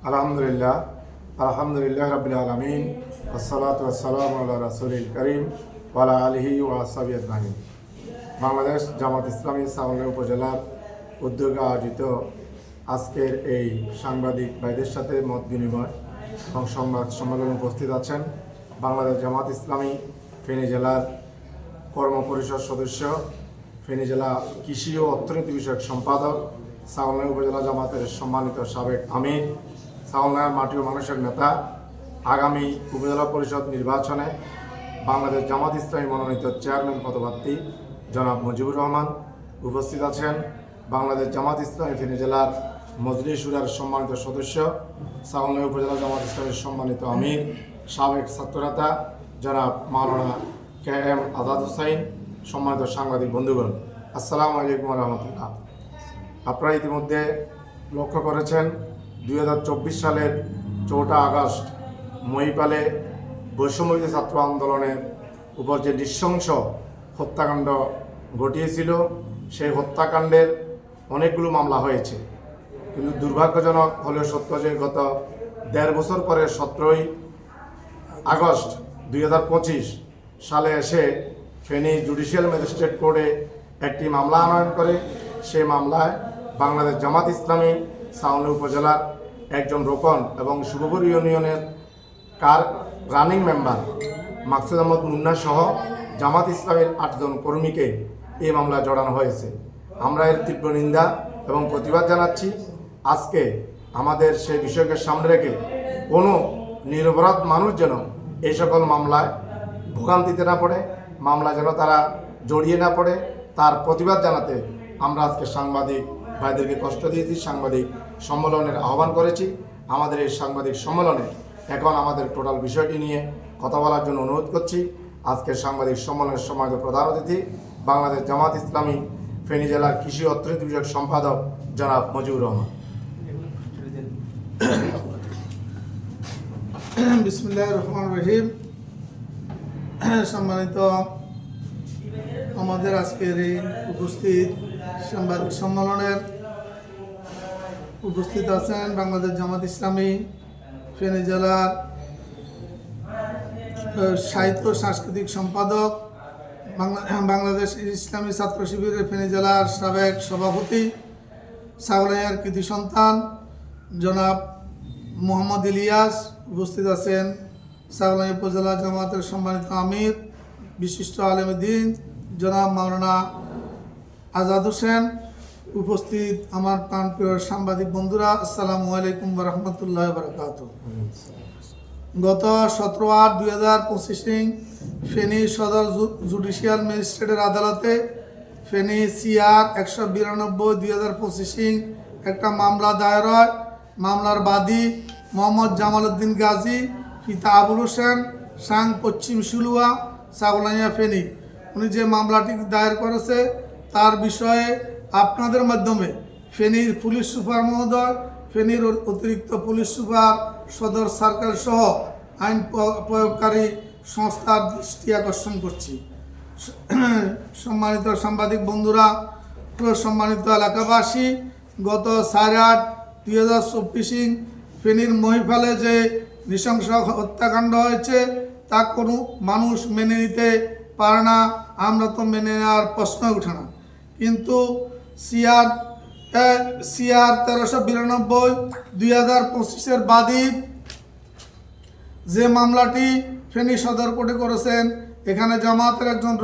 আলহামদুলিল্লাহ আলহামদুলিল্লাহ রবিল আলমিন আসসালাম আল্লাহ রাসুলিল করিম ওয়ালা আলহি ওয়াসাবি বাংলাদেশ জামাত ইসলামী সাউন্ড উপজেলার উদ্যোগে আয়োজিত আজকের এই সাংবাদিক ভাইদের সাথে মত বিনিময় এবং সংবাদ সম্মেলনে উপস্থিত আছেন বাংলাদেশ জামাত ইসলামী, ফেনী জেলার কর্ম পরিষদ সদস্য, ফেনী জেলা কৃষি ও অর্থনীতি বিষয়ক সম্পাদক সাউলনাই উপজেলা জামাতের সম্মানিত সাবেক আমির সাউলনায়ের মাটি ও মানুষের নেতা আগামী উপজেলা পরিষদ নির্বাচনে বাংলাদেশ জামাত ইসলামী মনোনীত চেয়ারম্যান পদপ্রার্থী জনাব মুজিবুর রহমান উপস্থিত আছেন। বাংলাদেশ জামাত ইসলামী ফেনী জেলার মজলিসুরার সম্মানিত সদস্য সাউলনাই উপজেলা জামাত ইসলামের সম্মানিত আমির, সাবেক ছাত্রনেতা জনাব মাওলানা কে এম আজাদ হুসাইন, সম্মানিত সাংবাদিক বন্ধুগণ, আসসালামু আলাইকুম রহমতুল্লাহ। আপনারা ইতিমধ্যে লক্ষ্য করেছেন দুই হাজার চব্বিশ সালের চৌঠা আগস্ট মহিপালে বৈষম্যবিরোধী ছাত্র আন্দোলনের উপর যে নৃশংস হত্যাকাণ্ড ঘটিয়েছিল, সেই হত্যাকাণ্ডের অনেকগুলো মামলা হয়েছে। কিন্তু দুর্ভাগ্যজনক হলেও সত্য যে গত দেড় বছর পরে সতেরোই আগস্ট দুই হাজার পঁচিশ সালে এসে ফেনী জুডিশিয়াল ম্যাজিস্ট্রেট কোর্টে একটি মামলা আনয়ন করে। সেই মামলায় বাংলাদেশ জামাত ইসলামী সাউন্ড উপজেলার একজন রোকন এবং শুভপুর ইউনিয়নের কার রানিং মেম্বার মাকসুদ আহমদ মুন্না সহ জামাত ইসলামের আটজন কর্মীকে এই মামলায় জড়ানো হয়েছে। আমরা এর তীব্র নিন্দা এবং প্রতিবাদ জানাচ্ছি। আজকে আমাদের সেই বিষয়কে সামনে রেখে কোনো নিরপরাধ মানুষ যেন এই সকল মামলায় ভোগান্তিতে না পড়ে, মামলা যেন তারা জড়িয়ে না পড়ে, তার প্রতিবাদ জানাতে আমরা আজকে সাংবাদিক ভাইদেরকে কষ্ট দিয়েছি, সাংবাদিক সম্মেলনের আহ্বান করেছি। আমাদের এই সাংবাদিক সম্মেলনে এখন আমাদের টোটাল বিষয়টি নিয়ে কথা বলার জন্য অনুরোধ করছি। আজকের সাংবাদিক সম্মেলনের সময় প্রধান অতিথি, বাংলাদেশ জামাত ইসলামী, ফেনী জেলার কৃষি অর্থনীতি বিষয়ক সম্পাদক জনাব মজিবুর রহমান। বিসমুল্লাহ রহমান রহিম। সম্মানিত আমাদের আজকের এই উপস্থিত সাংবাদিক সম্মেলনের উপস্থিত আছেন বাংলাদেশ জামাত ইসলামী, ফেনী জেলার সাহিত্য সাংস্কৃতিক সম্পাদক, বাংলা বাংলাদেশ ইসলামী ছাত্র শিবিরের ফেনী জেলার সাবেক সভাপতি সাগরাইয়ার কৃতি সন্তান, জনাব মোহাম্মদ ইলিয়াস উপস্থিত আছেন সাগলাই উপজেলা জামাতের সম্মানিত আমির, বিশিষ্ট আলমদিন জনাব মাওলানা আজাদ হোসেন উপস্থিত আমার প্রাণপ্রিয় সাংবাদিক বন্ধুরা, আসসালামু আলাইকুম রহমতুল্লাহ বরকাত গত সতেরো আট দুই হাজার পঁচিশে ফেনী সদর জুডিশিয়াল ম্যাজিস্ট্রেটের আদালতে ফেনী সিআর একশো বিরানব্বই দুই হাজার পঁচিশে একটা মামলা দায়ের হয়। মামলার বাদী মোহাম্মদ জামাল উদ্দিন গাজী, পিতা আবুল হোসেন, সাং পশ্চিম শিলুয়া, সাগলাইয়া ফেনী। উনি যে মামলাটি দায়ের করেছে, তার বিষয়ে আপনাদের মাধ্যমে ফেনীর পুলিশ সুপার মহোদয়, ফেনীর অতিরিক্ত পুলিশ সুপার সদর সার্কেল সহ আইন প্রয়োগকারী সংস্থার দৃষ্টি আকর্ষণ করছি। সম্মানিত সাংবাদিক বন্ধুরা সম্মানিত এলাকাবাসী, গত সাড়ে আট দুই হাজার চব্বিশে ফেনীর মহিফালে যে নৃশংস হত্যাকাণ্ড হয়েছে, তা কোনো মানুষ মেনে নিতে পারে না। আমরা তো মেনে নেওয়ার প্রশ্ন ওঠে না। কিন্তু সিআর সিআর তেরোশো বিরানব্বই দুই হাজার পঁচিশের বাদী যে মামলাটি ফেনী সদর কোর্টে করেছেন, এখানে জামাতের একজন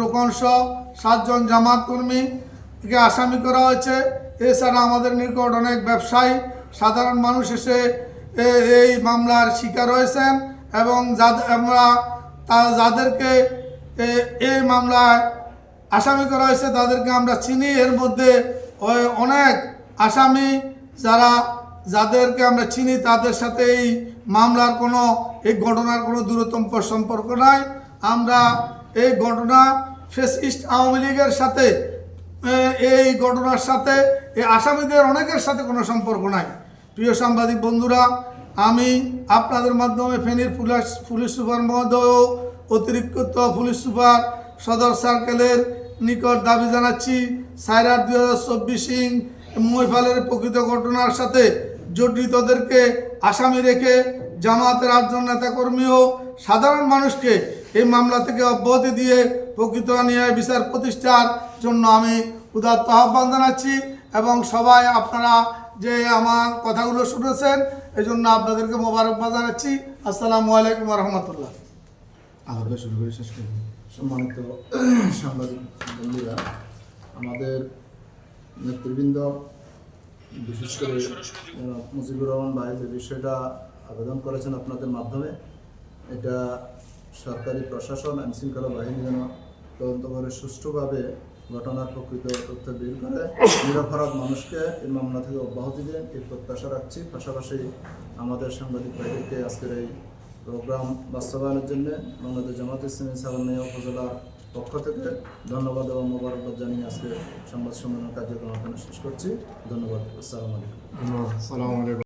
সহ সাতজন জামাত কর্মী কে আসামি করা হয়েছে। এছাড়া আমাদের নিকট অনেক ব্যবসায়ী, সাধারণ মানুষ এসে এই মামলার শিকার হয়েছেন এবং আমরা যাদেরকে এই মামলায় আসামি করা হয়েছে, তাদেরকে আমরা চিনি। এর মধ্যে অনেক আসামি যারা যাদেরকে আমরা চিনি, তাদের সাথে এই মামলার কোনো, এই ঘটনার কোনো দূরতম সম্পর্ক নাই। আমরা এই ঘটনা ফেসিস্ট আওয়ামী লীগের সাথে এই ঘটনার সাথে, এই আসামিদের অনেকের সাথে কোনো সম্পর্ক নাই। প্রিয় সাংবাদিক বন্ধুরা, আমি আপনাদের মাধ্যমে ফেনীর পুলিশ পুলিশ সুপার মহোদয় অতিরিক্ত পুলিশ সুপার সদর সার্কেলের নিকট দাবি জানাচ্ছি সাইরার দুই হাজার চব্বিশ মহিফালের প্রকৃত ঘটনার সাথে জড়িতদেরকে আসামি রেখে জামাতের আটজন নেতাকর্মী ও সাধারণ মানুষকে এই মামলা থেকে অব্যাহতি দিয়ে প্রকৃত ন্যায় বিচার প্রতিষ্ঠার জন্য আমি উদাত্ত আহ্বান জানাচ্ছি এবং সবাই আপনারা যে আমার কথাগুলো শুনেছেন এই জন্য আপনাদেরকে মোবারকবাদ জানাচ্ছি। আসসালামু আলাইকুম রহমতুল্লাহ। আলাদা শুরু করে শেষ করব সম্মানিত সাংবাদিক বন্ধুরা, আমাদের নেতৃবৃন্দ, বিশেষ করে মুজিবুর রহমান ভাই যে বিষয়টা আবেদন করেছেন আপনাদের মাধ্যমে, এটা সরকারি প্রশাসন আইন শৃঙ্খলা বাহিনী যেন তদন্ত করে সুষ্ঠুভাবে ঘটনার প্রকৃত তথ্য বের করে, নিরপরাধ মানুষকে এই মামলা থেকে অব্যাহতি দেন এই প্রত্যাশা রাখছি। পাশাপাশি আমাদের সাংবাদিক ভাইদেরকে আজকের এই প্রোগ্রাম বাস্তবায়নের জন্য বাংলাদেশ জামাত ইসলামী সালামিয়া উপজেলার পক্ষ থেকে ধন্যবাদ এবং মোবারকবাদ জানিয়ে আজকে সংবাদ সম্মেলন কার্যক্রম শেষ করছি। ধন্যবাদ। আসসালামু আলাইকুম।